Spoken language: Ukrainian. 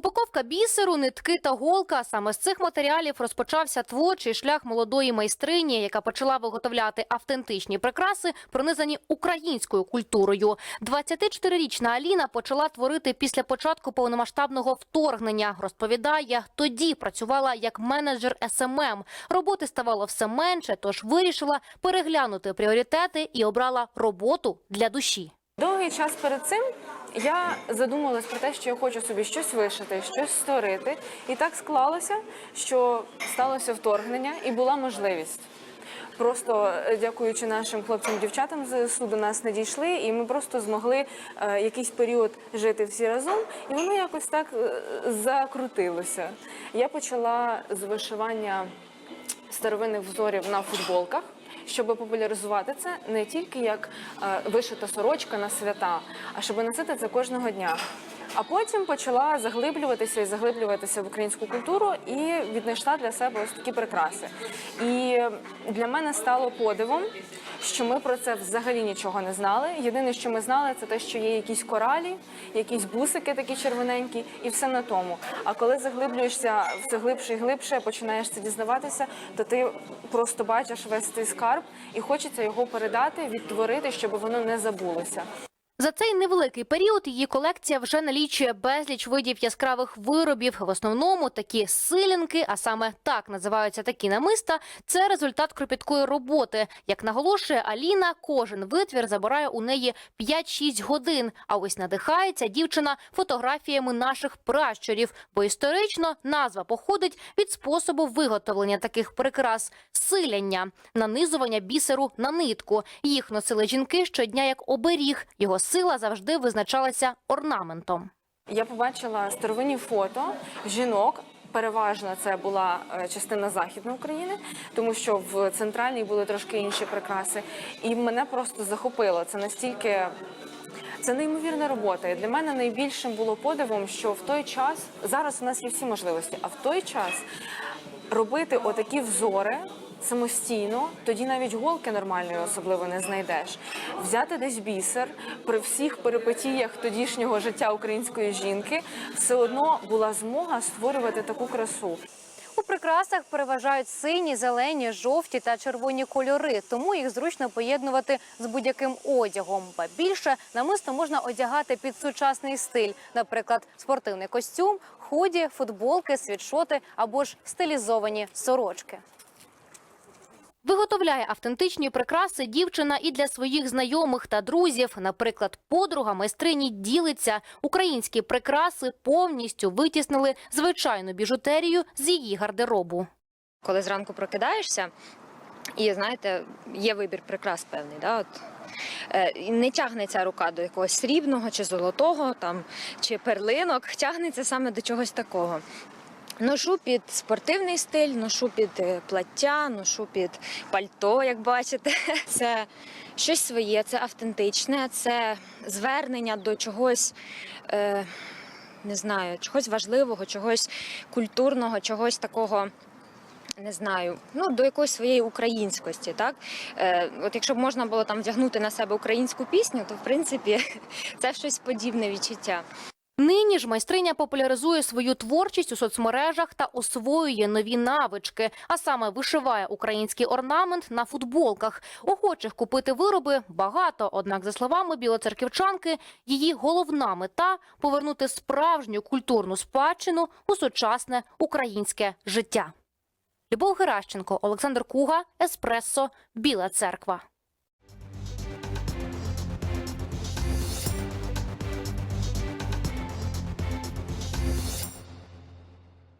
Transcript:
Упаковка бісеру, нитки та голка. Саме з цих матеріалів розпочався творчий шлях молодої майстрині, яка почала виготовляти автентичні прикраси, пронизані українською культурою. 24-річна Аліна почала творити після початку повномасштабного вторгнення. Розповідає, тоді працювала як менеджер СММ. Роботи ставало все менше, тож вирішила переглянути пріоритети і обрала роботу для душі. Довгий час перед цим я задумалась про те, що я хочу собі щось вишити, щось створити. І так склалося, що сталося вторгнення і була можливість. Просто е, дякуючи нашим хлопцям-дівчатам з ЗСУ до нас не дійшли, і ми просто змогли е, якийсь період жити всі разом, і воно якось так е, закрутилося. Я почала з вишивання старовинних взорів на футболках. Щоб популяризувати це не тільки як е, вишита сорочка на свята, а щоб носити це кожного дня. А потім почала заглиблюватися і заглиблюватися в українську культуру і віднайшла для себе ось такі прикраси. І для мене стало подивом, що ми про це взагалі нічого не знали. Єдине, що ми знали, це те, що є якісь коралі, якісь бусики такі червоненькі, і все на тому. А коли заглиблюєшся все глибше і глибше, починаєш це дізнаватися, то ти просто бачиш весь цей скарб і хочеться його передати, відтворити, щоб воно не забулося. За цей невеликий період її колекція вже налічує безліч видів яскравих виробів. В основному такі силінки, а саме так називаються такі намиста. Це результат кропіткої роботи. Як наголошує Аліна, кожен витвір забирає у неї 5-6 годин. А ось надихається дівчина фотографіями наших пращурів, бо історично назва походить від способу виготовлення таких прикрас силяння, нанизування бісеру на нитку. Їх носили жінки щодня як оберіг. Його сила завжди визначалася орнаментом. Я побачила старовинні фото жінок. Переважно це була е, частина західної України, тому що в центральній були трошки інші прикраси. І мене просто захопило. Це настільки це неймовірна робота. І для мене найбільшим було подивом, що в той час зараз у нас є всі можливості, а в той час робити отакі взори. Самостійно, тоді навіть голки нормальної особливо не знайдеш. Взяти десь бісер при всіх перипетіях тодішнього життя української жінки, все одно була змога створювати таку красу. У прикрасах переважають сині, зелені, жовті та червоні кольори, тому їх зручно поєднувати з будь-яким одягом. Ба більше намисто можна одягати під сучасний стиль, наприклад, спортивний костюм, худі, футболки, світшоти або ж стилізовані сорочки. Виготовляє автентичні прикраси дівчина і для своїх знайомих та друзів. Наприклад, подруга майстрині ділиться. Українські прикраси повністю витіснили звичайну біжутерію з її гардеробу. коли зранку прокидаєшся, і знаєте, є вибір прикрас певний. Да? От, е, не тягнеться рука до якогось срібного чи золотого, там, чи перлинок, тягнеться саме до чогось такого. Ношу під спортивний стиль, ношу під е, плаття, ношу під пальто, як бачите. Це щось своє, це автентичне, це звернення до чогось. Е, не знаю, чогось важливого, чогось культурного, чогось такого. Не знаю, ну до якоїсь своєї українськості, так е, от якщо б можна було там вдягнути на себе українську пісню, то в принципі це щось подібне відчуття. Нині ж майстриня популяризує свою творчість у соцмережах та освоює нові навички, а саме вишиває український орнамент на футболках. Охочих купити вироби багато. Однак, за словами білоцерківчанки, її головна мета повернути справжню культурну спадщину у сучасне українське життя. Любов Геращенко, Олександр Куга, Еспресо, Біла Церква.